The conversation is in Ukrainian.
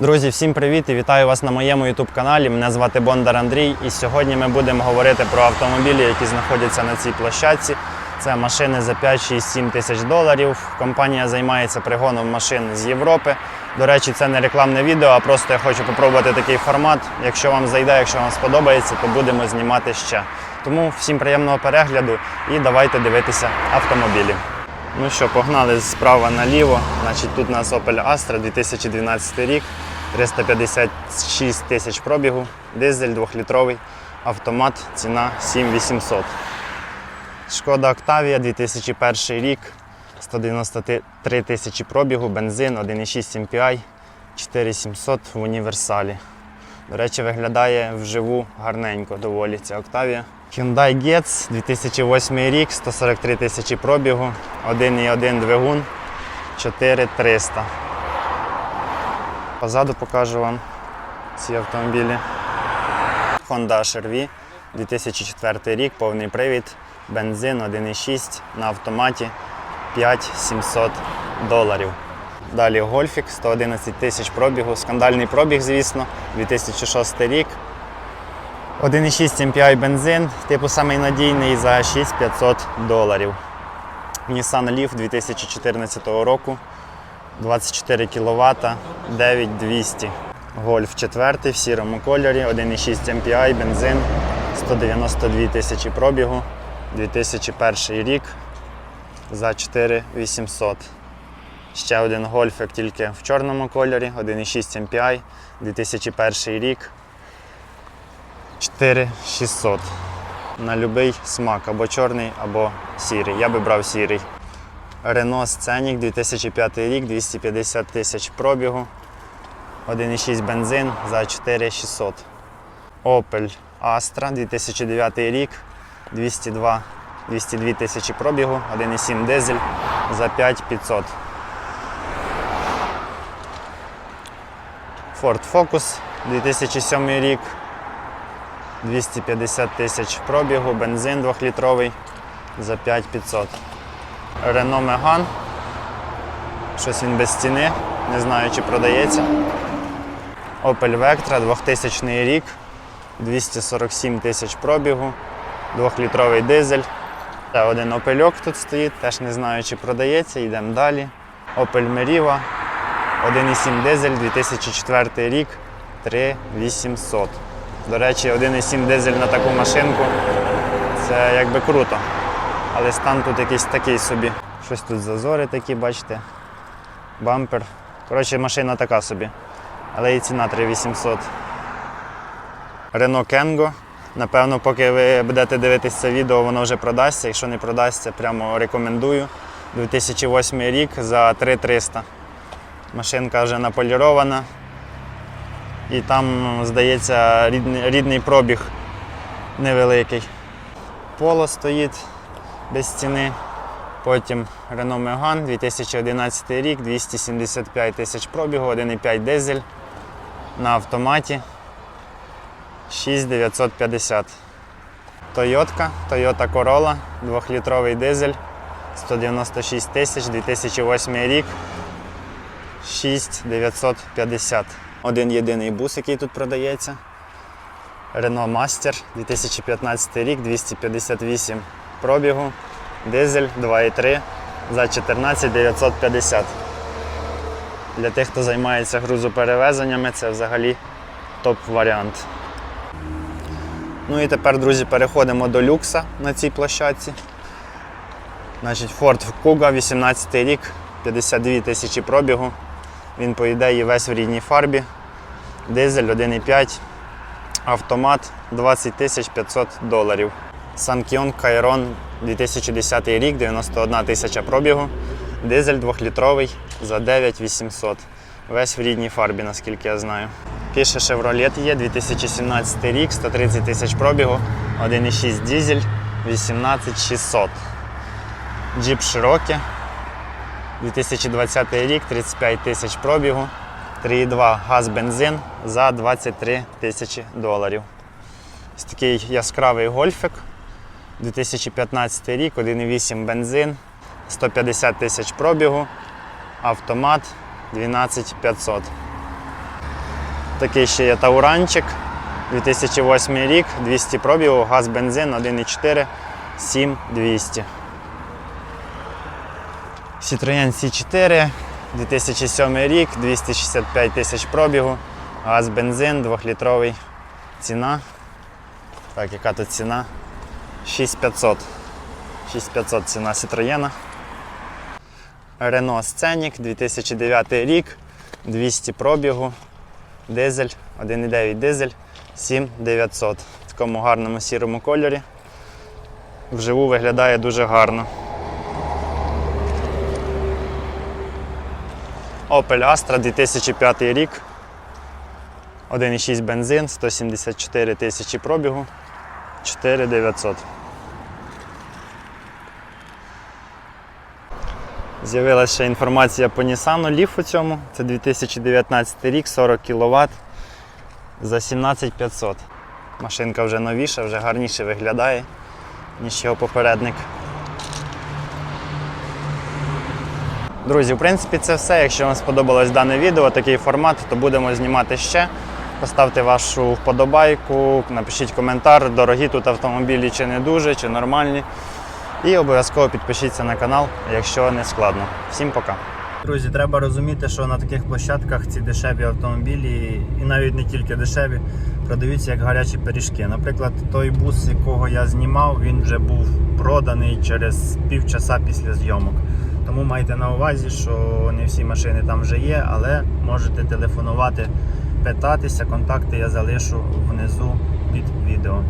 Друзі, всім привіт і вітаю вас на моєму YouTube каналі. Мене звати Бондар Андрій. І сьогодні ми будемо говорити про автомобілі, які знаходяться на цій площадці. Це машини за 5, 6, 7 тисяч доларів. Компанія займається пригоном машин з Європи. До речі, це не рекламне відео, а просто я хочу спробувати такий формат. Якщо вам зайде, якщо вам сподобається, то будемо знімати ще. Тому всім приємного перегляду і давайте дивитися автомобілі. Ну що, погнали справа наліво. Значить, тут у нас Opel Astra 2012 рік, 356 тисяч пробігу, дизель 2-літровий, автомат, ціна 7800. Шкода Octavia 2001 рік, 193 тисячі пробігу, бензин, 1,6 MPI, 4700 в універсалі. До речі, виглядає вживу гарненько доволі ця Octavia. Hyundai Getz 2008 рік, 143 тисячі пробігу, 1,1 двигун, 4300. Позаду покажу вам ці автомобілі. Honda HR-V 2004 рік, повний привід, бензин 1,6 на автоматі 5700 доларів. Далі Гольфік 111 тисяч пробігу, скандальний пробіг, звісно, 2006 рік. 1,6 MPI бензин, типу самий надійний за 6500 доларів. Nissan Leaf 2014 року, 24 кВт, 9200. Гольф 4 в сірому кольорі, 1,6 MPI бензин, 192 тисячі пробігу, 2001 рік за 4800. Ще один гольфик тільки в чорному кольорі, 1,6 MPI, 2001 рік. 4600. На будь-який смак, або чорний, або сірий. Я би брав сірий. Renault Scenic 2005 рік, 250 тисяч пробігу, 1,6 бензин за 4600. Opel Astra 2009 рік, 202, 202 тисячі пробігу, 1,7 дизель за 5500. Ford Focus 2007 рік, 250 тисяч пробігу, бензин 2-літровий за 5500. Renault Megane. Щось він без стіни, не знаю, чи продається. Opel Vectra 2000 рік, 247 тисяч пробігу, 2-літровий дизель. Ще один Opel'ок тут стоїть, теж не знаю, чи продається. Йдемо далі. Opel Meriva, 1,7 дизель, 2004 рік, 3800. До речі, 1,7 дизель на таку машинку це якби круто. Але стан тут якийсь такий собі. Щось тут зазори такі, бачите. Бампер. Коротше, машина така собі. Але і ціна 3800. Renault Kengo. Напевно, поки ви будете дивитися це відео, воно вже продасться. Якщо не продасться, прямо рекомендую. 2008 рік за 3300. Машинка вже наполірована. І там, здається, рідний, рідний пробіг невеликий. Поло стоїть без стіни. Потім Renault Megane 2011 рік, 275 тисяч пробігу, 1,5 дизель на автоматі 6950. Toyota, Toyota Corolla, 2-літровий дизель, 196 тисяч, 2008 рік, 6950. Один єдиний бус, який тут продається. Renault Master 2015 рік, 258 пробігу, дизель 2,3 за 14 950. Для тих, хто займається грузоперевезеннями, це взагалі топ-варіант. Ну і тепер, друзі, переходимо до люкса на цій площадці. Значить, Ford Kuga, 18 рік, 52 тисячі пробігу. Він по ідеї весь в рідній фарбі. Дизель 1,5, автомат 20 500 доларів. Sankyong Kairon 2010 рік, 91 тисяча пробігу. Дизель 2-літровий за 9800. Весь в рідній фарбі, наскільки я знаю. Піше Chevrolet є 2017 рік, 130 тисяч пробігу, 1,6 дизель, 18600. Jeep Cherokee 2020 рік, 35 тисяч пробігу, 3,2 газ бензин за 23 тисячі доларів. Ось такий яскравий гольфик. 2015 рік, 1,8 бензин, 150 тисяч пробігу, автомат 12500. Такий ще є Тауранчик. 2008 рік, 200 пробігу, газ, бензин 1,4, 7200. Citroën C4, 2007 рік, 265 тисяч пробігу, газ, бензин, 2-літровий. Ціна. Так, яка тут ціна? 6500. 6500 ціна Citroën. Renault Scenic, 2009 рік, 200 пробігу, дизель, 1,9 дизель, 7900. В такому гарному сірому кольорі. Вживу виглядає дуже гарно. Opel Astra 2005 рік. 1,6 бензин, 174 тисячі пробігу, 4900. З'явилася ще інформація по Nissan Leaf у цьому. Це 2019 рік, 40 кВт за 17500. Машинка вже новіша, вже гарніше виглядає, ніж його попередник. Друзі, в принципі, це все. Якщо вам сподобалось дане відео, такий формат, то будемо знімати ще. Поставте вашу вподобайку, напишіть коментар, дорогі тут автомобілі чи не дуже, чи нормальні. І обов'язково підпишіться на канал, якщо не складно. Всім пока. Друзі, треба розуміти, що на таких площадках ці дешеві автомобілі, і навіть не тільки дешеві, продаються як гарячі пиріжки. Наприклад, той бус, якого я знімав, він вже був проданий через півчаса після зйомок. Тому майте на увазі, що не всі машини там вже є, але можете телефонувати, питатися. Контакти я залишу внизу під відео.